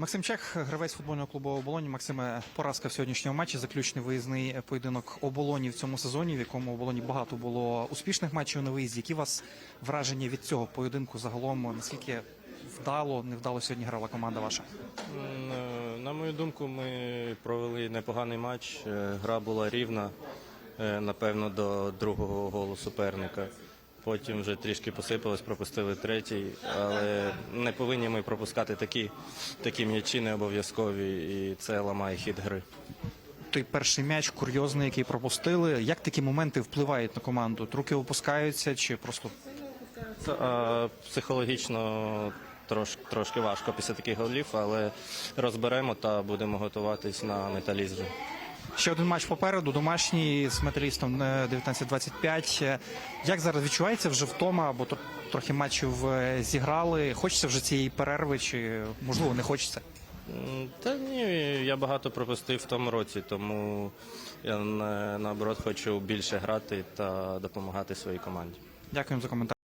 Максим Чех, гравець футбольного клубу Оболоні. Максиме, поразка в сьогоднішньому матчі. Заключний виїзний поєдинок оболоні в цьому сезоні, в якому оболоні багато було успішних матчів на виїзді. Які у вас враження від цього поєдинку загалом? Наскільки вдало, невдало сьогодні грала команда ваша? Е, На мою думку, ми провели непоганий матч. Е, Гра була рівна, е, напевно, до другого голу суперника. Потім вже трішки посипалось, пропустили третій, але не повинні ми пропускати такі, такі м'ячі не обов'язкові, і це ламає хід гри. Той перший м'яч курйозний, який пропустили. Як такі моменти впливають на команду? Руки опускаються чи просто Це, а, Психологічно трош, трошки важко після таких голів, але розберемо та будемо готуватись на металізм. Ще один матч попереду, домашній з металістом е, 19-25. Е, Як зараз відчувається вже втома, бо трохи матчів е, зіграли? Хочеться вже цієї перерви, чи можливо не хочеться? Та ні, я багато пропустив в тому році, тому я наоборот хочу більше грати та допомагати своїй команді. Дякуємо за коментар.